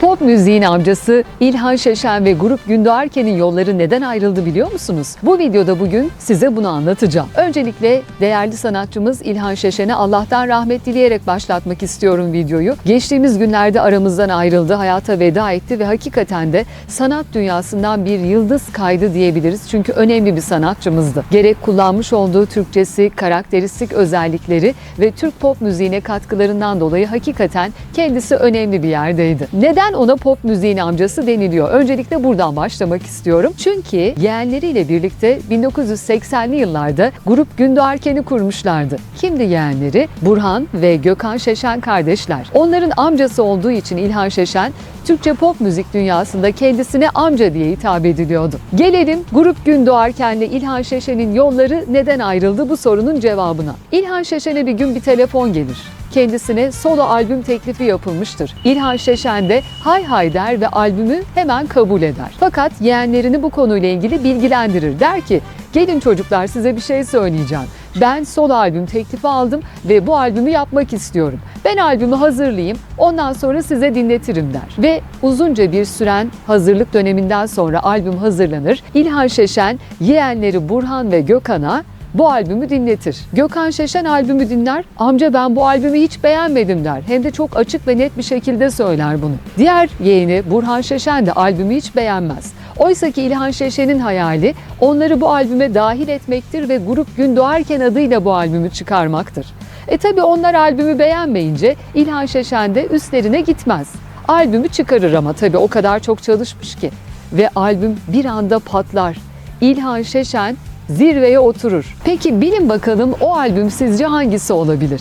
Pop müziğin amcası İlhan Şeşen ve grup Gündoğarken'in yolları neden ayrıldı biliyor musunuz? Bu videoda bugün size bunu anlatacağım. Öncelikle değerli sanatçımız İlhan Şeşen'e Allah'tan rahmet dileyerek başlatmak istiyorum videoyu. Geçtiğimiz günlerde aramızdan ayrıldı, hayata veda etti ve hakikaten de sanat dünyasından bir yıldız kaydı diyebiliriz. Çünkü önemli bir sanatçımızdı. Gerek kullanmış olduğu Türkçesi, karakteristik özellikleri ve Türk pop müziğine katkılarından dolayı hakikaten kendisi önemli bir yerdeydi. Neden ona pop müziğin amcası deniliyor? Öncelikle buradan başlamak istiyorum. Çünkü yeğenleriyle birlikte 1980'li yıllarda grup Gündoğarken'i kurmuşlardı. Kimdi yeğenleri? Burhan ve Gökhan Şeşen kardeşler. Onların amcası olduğu için İlhan Şeşen Türkçe pop müzik dünyasında kendisine amca diye hitap ediliyordu. Gelelim grup Gündoğarken'le İlhan Şeşen'in yolları neden ayrıldı bu sorunun cevabına. İlhan Şeşen'e bir gün bir telefon gelir kendisine solo albüm teklifi yapılmıştır. İlhan Şeşen de hay hay der ve albümü hemen kabul eder. Fakat yeğenlerini bu konuyla ilgili bilgilendirir. Der ki gelin çocuklar size bir şey söyleyeceğim. Ben solo albüm teklifi aldım ve bu albümü yapmak istiyorum. Ben albümü hazırlayayım, ondan sonra size dinletirim der. Ve uzunca bir süren hazırlık döneminden sonra albüm hazırlanır. İlhan Şeşen yeğenleri Burhan ve Gökhan'a bu albümü dinletir. Gökhan Şeşen albümü dinler, amca ben bu albümü hiç beğenmedim der. Hem de çok açık ve net bir şekilde söyler bunu. Diğer yeğeni Burhan Şeşen de albümü hiç beğenmez. Oysa ki İlhan Şeşen'in hayali onları bu albüme dahil etmektir ve Grup Gün Doğarken adıyla bu albümü çıkarmaktır. E tabi onlar albümü beğenmeyince İlhan Şeşen de üstlerine gitmez. Albümü çıkarır ama tabi o kadar çok çalışmış ki. Ve albüm bir anda patlar. İlhan Şeşen zirveye oturur. Peki bilin bakalım o albüm sizce hangisi olabilir?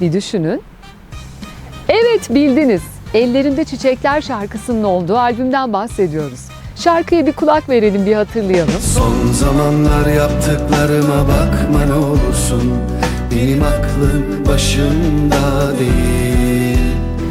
Bir düşünün. Evet bildiniz. Ellerinde Çiçekler şarkısının olduğu albümden bahsediyoruz. Şarkıya bir kulak verelim, bir hatırlayalım. Son zamanlar yaptıklarıma bakma ne olursun Benim aklım başımda değil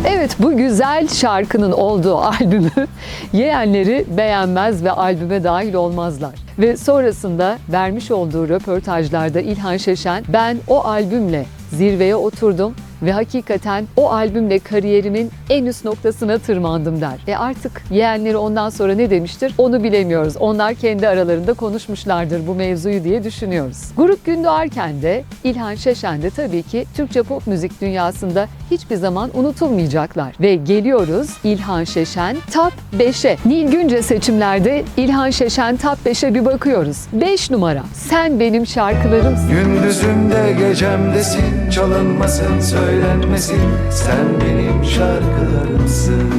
Evet bu güzel şarkının olduğu albümü yeğenleri beğenmez ve albüme dahil olmazlar. Ve sonrasında vermiş olduğu röportajlarda İlhan Şeşen ben o albümle zirveye oturdum ve hakikaten o albümle kariyerimin en üst noktasına tırmandım der. E artık yeğenleri ondan sonra ne demiştir onu bilemiyoruz. Onlar kendi aralarında konuşmuşlardır bu mevzuyu diye düşünüyoruz. Grup Gündoğarken de İlhan Şeşen de tabii ki Türkçe pop müzik dünyasında hiçbir zaman unutulmayacaklar. Ve geliyoruz İlhan Şeşen Top 5'e. Nilgünce seçimlerde İlhan Şeşen Top 5'e bir bakıyoruz. 5 numara Sen Benim Şarkılarımsın. Gündüzümde gecemdesin Çalınmasın söylenmesin. Sen benim şarkılarımsın.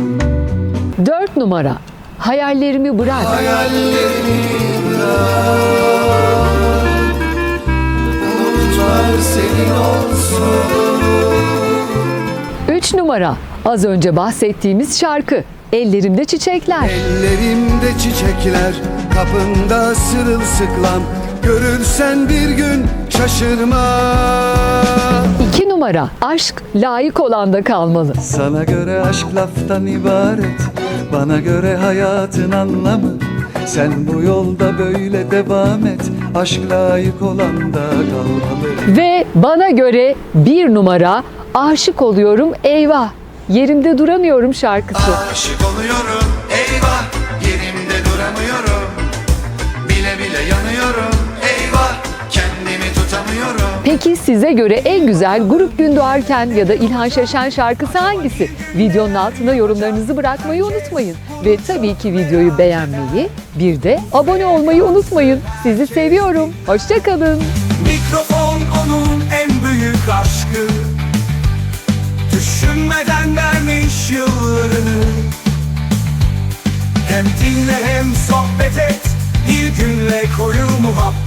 4 numara. Hayallerimi Bırak. Hayallerimi bırak. Umutlar senin olsun. 3 numara. Az önce bahsettiğimiz şarkı. Ellerimde Çiçekler. Ellerimde çiçekler Kapında sırılsıklam Görürsen bir gün şaşırma. 2 numara Aşk layık olanda kalmalı. Sana göre aşk laftan ibaret Bana göre hayatın anlamı. Sen bu yolda böyle devam et Aşk layık olan da kalmalı. Ve bana göre bir numara Aşık oluyorum eyvah. Yerimde duramıyorum şarkısı. Aşık oluyorum Peki size göre en güzel Grup Gün Doğarken ya da İlhan Şeşen şarkısı hangisi? Videonun altına yorumlarınızı bırakmayı unutmayın. Ve tabii ki videoyu beğenmeyi, bir de abone olmayı unutmayın. Sizi seviyorum. Hoşçakalın. Mikrofon onun en büyük aşkı Düşünmeden vermiş yıllarını Hem dinle hem sohbet et Bir günle koyu muhabbet